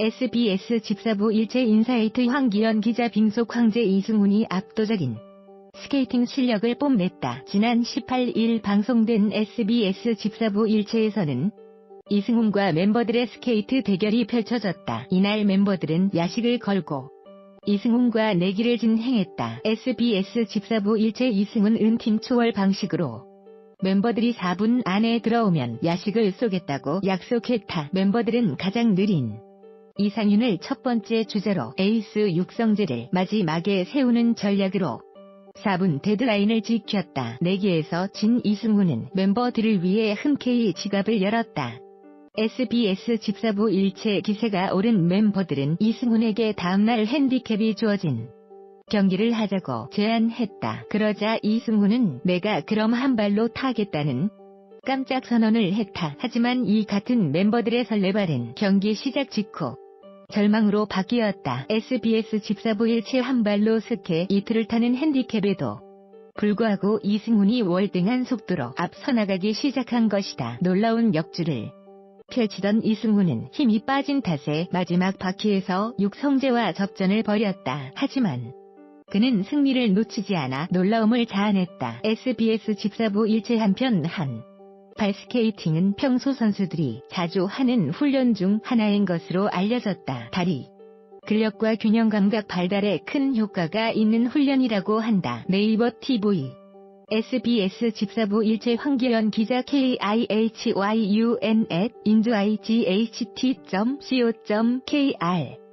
SBS 집사부 일체 인사이트 황기연 기자 빙속 황제 이승훈이 압도적인 스케이팅 실력을 뽐냈다. 지난 18일 방송된 SBS 집사부 일체에서는 이승훈과 멤버들의 스케이트 대결이 펼쳐졌다. 이날 멤버들은 야식을 걸고 이승훈과 내기를 진행했다. SBS 집사부 일체 이승훈 은 팀 초월 방식으로 멤버들이 4분 안에 들어오면 야식을 쏘겠다고 약속했다. 멤버들은 가장 느린 이상윤을 첫 번째 주자로 에이스 육성재를 마지막에 세우는 전략으로 4분 데드라인을 지켰다. 내기에서 진 이승훈은 멤버들을 위해 흔쾌히 지갑을 열었다. SBS 집사부 일체 기세가 오른 멤버들은 이승훈에게 다음날 핸디캡이 주어진 경기를 하자고 제안했다. 그러자 이승훈은 내가 그럼 한 발로 타겠다는 깜짝 선언을 했다. 하지만 이 같은 멤버들의 설레발은 경기 시작 직후 절망으로 바뀌었다. SBS 집사부 일체 한 발로 스케 이틀을 타는 핸디캡에도 불구하고 이승훈이 월등한 속도로 앞서 나가기 시작한 것이다. 놀라운 역주를 펼치던 이승훈은 힘이 빠진 탓에 마지막 바퀴에서 육성재와 접전을 벌였다. 하지만 그는 승리를 놓치지 않아 놀라움을 자아냈다. SBS 집사부 일체 한편 한 발스케이팅은 평소 선수들이 자주 하는 훈련 중 하나인 것으로 알려졌다. 다리 근력과 균형 감각 발달에 큰 효과가 있는 훈련이라고 한다. 네이버 TV SBS 집사부 일체 황기연 기자 KIHYUN at injuight.co.kr